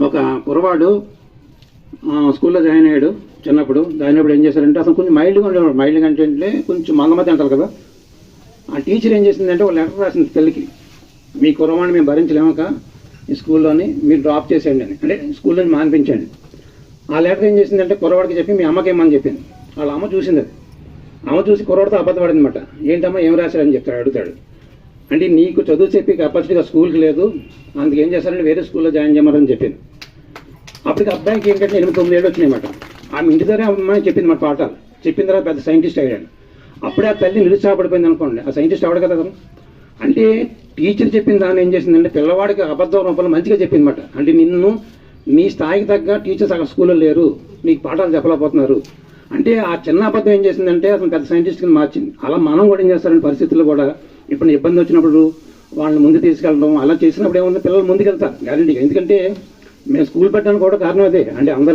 ఒక కురవాడు స్కూల్లో జాయిన్ అయ్యాడు చిన్నప్పుడు. జాయిన్ అయినప్పుడు ఏం చేశారంటే అసలు కొంచెం మైల్డ్గా ఉండేవాడు. మైల్డ్గా అంటే అంటే కొంచెం మంగమతి అంటారు కదా. ఆ టీచర్ ఏం చేసిందంటే ఒక లెటర్ రాసింది తల్లికి. మీ కురవాడిని మేము భరించలేమక ఈ స్కూల్లోని మీరు డ్రాప్ చేసేయండి అని. అంటే స్కూల్లో మానిపించండి. ఆ లెటర్ ఏం చేసిందంటే కురవాడికి చెప్పి మీ అమ్మకి ఏమని చెప్పింది వాళ్ళ అమ్మ చూసింది అది. అమ్మ చూసి కురవాడితో అబద్ధపడింది అనమాట ఏంటమ్మా ఏం రాశారని చెప్తాడు అడుగుతాడు. అంటే నీకు చదువు చెప్పి కెపాసిటీగా స్కూల్కి లేదు అందుకు ఏం చేశారంటే వేరే స్కూల్లో జాయిన్ చేయమని చెప్పింది అప్పటికి అబ్బాయికి ఏంటంటే ఎనిమిది తొమ్మిది ఏళ్ళు వచ్చినాయన్నమాట ఆమె ఇంటి దగ్గర అమ్మాయి చెప్పింది మాట పాఠాలు. చెప్పిన తర్వాత పెద్ద సైంటిస్ట్ అయ్యాడు. అప్పుడే ఆ తల్లి నిరుత్సాహపడిపోయింది అనుకోండి. ఆ సైంటిస్ట్ అవడు కదా అంటే టీచర్ చెప్పిన దాన్ని ఏం చేసిందంటే పిల్లవాడికి అబద్ధం రూపంలో మంచిగా చెప్పిందన్నమాట అంటే నిన్ను నీ స్థాయికి తగ్గ టీచర్స్ అక్కడ స్కూల్లో లేరు నీకు పాఠాలు చెప్పలేకపోతున్నారు. అంటే ఆ చిన్న అబద్ధం ఏం చేసిందంటే అతను పెద్ద సైంటిస్ట్ కింద మార్చింది. అలా మనం కూడా ఏం చేస్తారని పరిస్థితుల్లో కూడా ఇప్పుడు ఇబ్బంది వచ్చినప్పుడు వాళ్ళని ముందు తీసుకెళ్ళడం అలా చేసినప్పుడు ఏమన్నా పిల్లలు ముందుకెళ్తారు. గ్యారంటీగా ఎందుకంటే మేము స్కూల్ పెట్టడానికి కూడా కారణం అదే. అంటే అందరూ